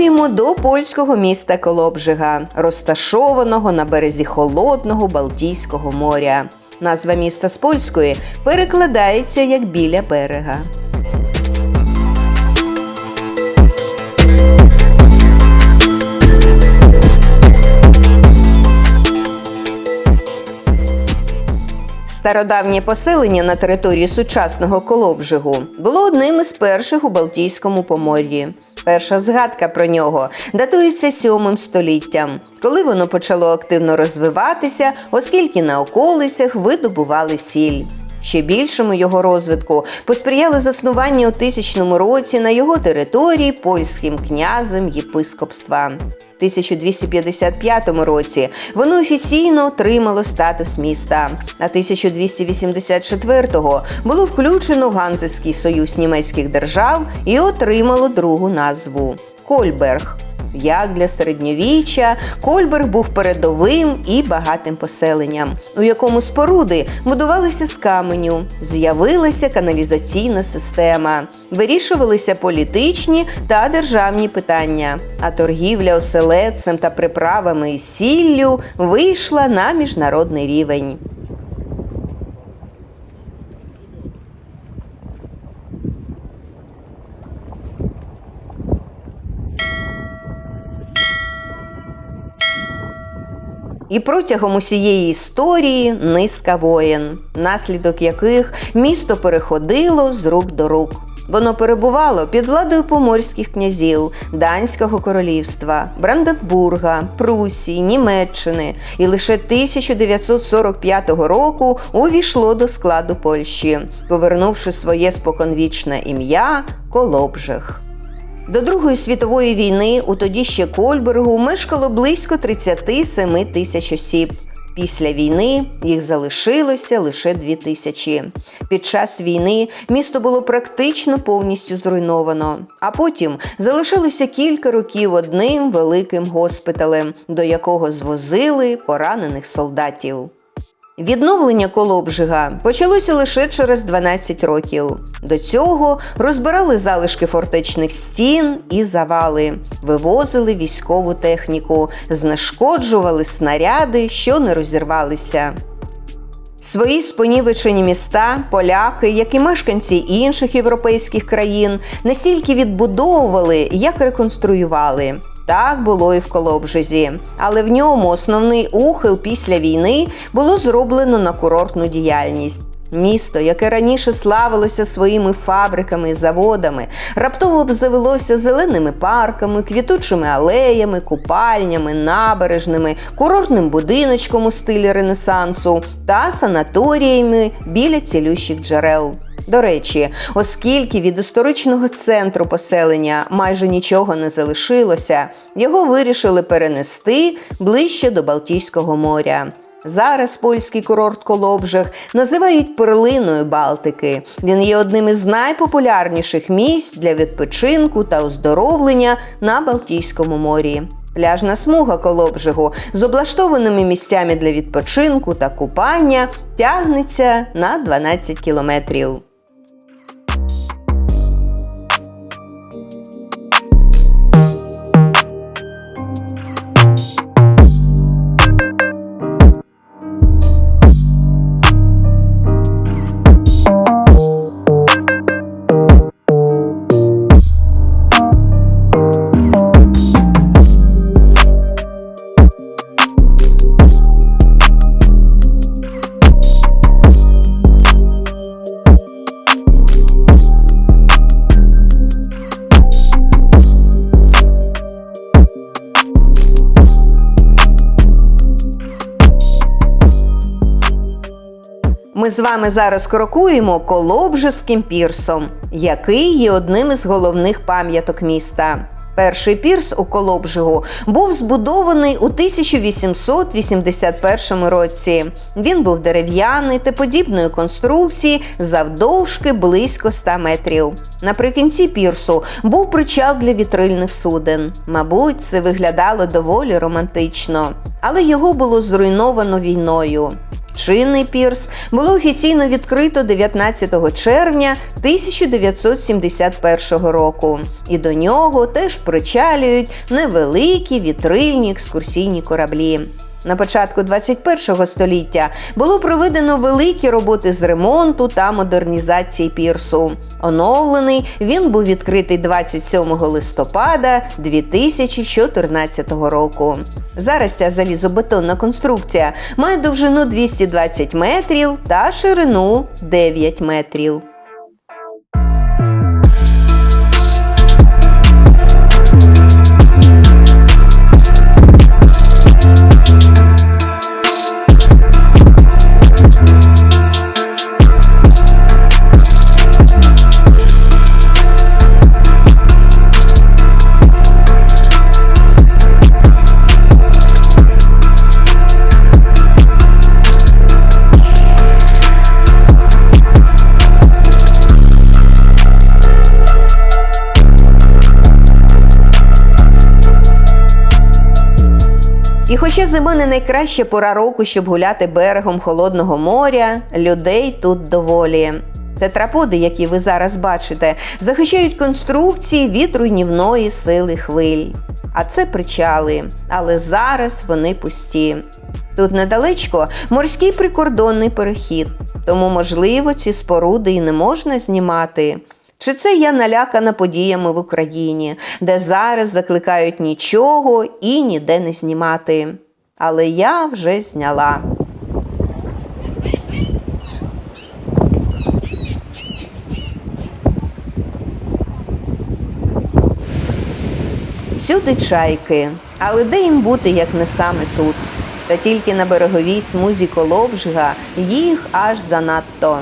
Прямуємо до польського міста Колобжига, розташованого на березі холодного Балтійського моря. Назва міста з польської перекладається як біля берега. Стародавнє поселення на території сучасного Колобжигу було одним із перших у Балтійському помор'ї. Перша згадка про нього датується сьомим століттям, коли воно почало активно розвиватися, оскільки на околицях видобували сіль. Ще більшому його розвитку посприяли заснування у тисячному році на його території польським князем єпископства. У 1255 році воно офіційно отримало статус міста. А 1284-го було включено в Ганзеський союз німецьких держав і отримало другу назву Кольберг. Як для середньовіччя, Кольберг був передовим і багатим поселенням, у якому споруди будувалися з каменю, з'явилася каналізаційна система, вирішувалися політичні та державні питання. А торгівля оселедцем та приправами і сіллю вийшла на міжнародний рівень. І протягом усієї історії низка воєн, наслідок яких місто переходило з рук до рук. Воно перебувало під владою поморських князів Данського королівства, Бранденбурга, Прусії, Німеччини і лише 1945 року увійшло до складу Польщі, повернувши своє споконвічне ім'я Колобжег. До Другої світової війни у тоді ще Кольбергу мешкало близько 37 тисяч осіб. Після війни їх залишилося лише дві тисячі. Під час війни місто було практично повністю зруйновано, а потім залишилося кілька років одним великим госпіталем, до якого звозили поранених солдатів. Відновлення Колобжига почалося лише через 12 років. До цього розбирали залишки фортечних стін і завали, вивозили військову техніку, знешкоджували снаряди, що не розірвалися. Свої спонівечені міста поляки, як і мешканці інших європейських країн, не стільки відбудовували, як реконструювали. Так було і в Колобжезі, але в ньому основний ухил після війни було зроблено на курортну діяльність. Місто, яке раніше славилося своїми фабриками і заводами, раптово обзавелося зеленими парками, квітучими алеями, купальнями, набережними, курортним будиночком у стилі Ренесансу та санаторіями біля цілющих джерел. До речі, оскільки від історичного центру поселення майже нічого не залишилося, його вирішили перенести ближче до Балтійського моря. Зараз польський курорт Колобжег називають перлиною Балтики. Він є одним із найпопулярніших місць для відпочинку та оздоровлення на Балтійському морі. Пляжна смуга Колобжигу з облаштованими місцями для відпочинку та купання тягнеться на 12 кілометрів. З вами зараз крокуємо Колобжеським пірсом, який є одним із головних пам'яток міста. Перший пірс у Колобжигу був збудований у 1881 році. Він був дерев'яний та подібної конструкції завдовжки близько 100 метрів. Наприкінці пірсу був причал для вітрильних суден. Мабуть, це виглядало доволі романтично, але його було зруйновано війною. Чинний пірс було офіційно відкрито 19 червня 1971 року, і до нього теж причалюють невеликі вітрильні екскурсійні кораблі. На початку 21 століття було проведено великі роботи з ремонту та модернізації пірсу. Оновлений він був відкритий 27 листопада 2014 року. Зараз ця залізобетонна конструкція має довжину 220 метрів та ширину 9 метрів. Хоча зима не найкраща пора року, щоб гуляти берегом холодного моря, людей тут доволі. Тетраподи, які ви зараз бачите, захищають конструкції від руйнівної сили хвиль. А це причали, але зараз вони пусті. Тут недалечко морський прикордонний перехід, тому, можливо, ці споруди і не можна знімати. Чи це я налякана подіями в Україні, де зараз закликають нічого і ніде не знімати? Але я вже зняла. Всюди чайки, але де їм бути, як не саме тут? Та тільки на береговій смузі Колобжга їх аж занадто.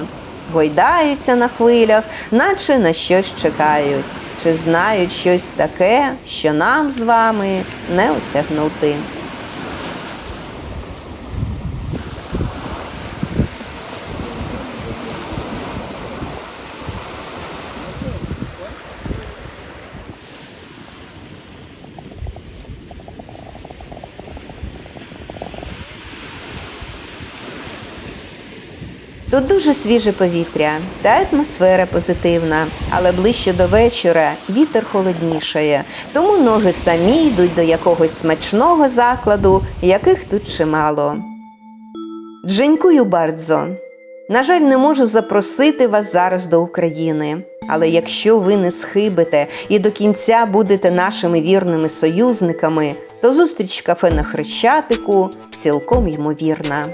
Гойдаються на хвилях, наче на щось чекають, чи знають щось таке, що нам з вами не осягнути. Тут дуже свіже повітря та атмосфера позитивна, але ближче до вечора вітер холоднішає, тому ноги самі йдуть до якогось смачного закладу, яких тут чимало. Дженькую бардзо. На жаль, не можу запросити вас зараз до України. Але якщо ви не схибите і до кінця будете нашими вірними союзниками, то зустріч кафе на Хрещатику цілком ймовірна.